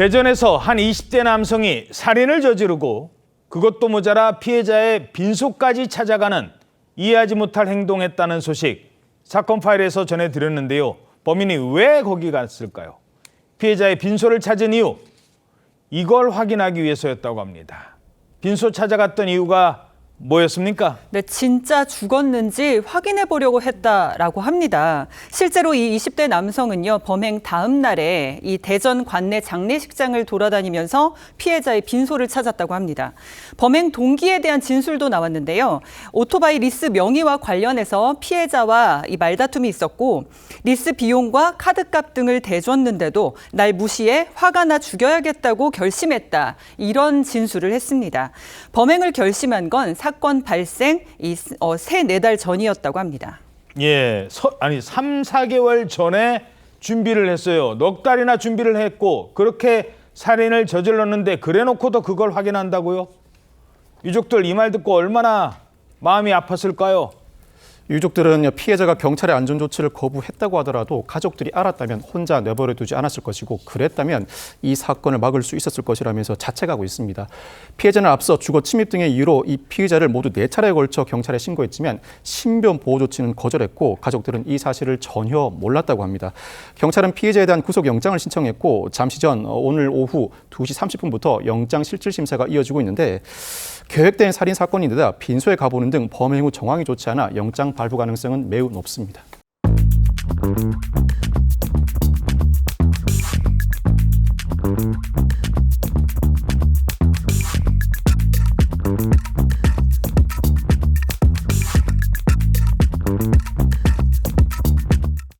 대전에서 한 20대 남성이 살인을 저지르고 그것도 모자라 피해자의 빈소까지 찾아가는 이해하지 못할 행동했다는 소식 사건 파일에서 전해드렸는데요. 범인이 왜 거기 갔을까요? 피해자의 빈소를 찾은 이유 이걸 확인하기 위해서였다고 합니다. 빈소 찾아갔던 이유가 뭐였습니까? 네, 진짜 죽었는지 확인해 보려고 했다라고 합니다. 실제로 이 20대 남성은요, 범행 다음 날에 이 대전 관내 장례식장을 돌아다니면서 피해자의 빈소를 찾았다고 합니다. 범행 동기에 대한 진술도 나왔는데요. 오토바이 리스 명의와 관련해서 피해자와 이 말다툼이 있었고 리스 비용과 카드값 등을 대줬는데도 날 무시해 화가 나 죽여야겠다고 결심했다. 이런 진술을 했습니다. 범행을 결심한 건 사건 발생 이 어, 세네달 전이었다고 합니다. 예, 서, 아니 3, 4개월 전에 준비를 했어요. 넉 달이나 준비를 했고 그렇게 살인을 저질렀는데 그래놓고도 그걸 확인한다고요? 유족들 이 말 듣고 얼마나 마음이 아팠을까요? 유족들은 피해자가 경찰의 안전 조치를 거부했다고 하더라도 가족들이 알았다면 혼자 내버려 두지 않았을 것이고 그랬다면 이 사건을 막을 수 있었을 것이라면서 자책하고 있습니다. 피해자는 앞서 주거 침입 등의 이유로 이 피의자를 모두 네 차례에 걸쳐 경찰에 신고했지만 신변 보호 조치는 거절했고 가족들은 이 사실을 전혀 몰랐다고 합니다. 경찰은 피해자에 대한 구속 영장을 신청했고 잠시 전 어, 오늘 오후 2시 30분부터 영장 실질 심사가 이어지고 있는데 계획된 살인 사건인데다 빈소에 가보는 등 범행 후 정황이 좋지 않아 영장 발부 가능성은 매우 높습니다.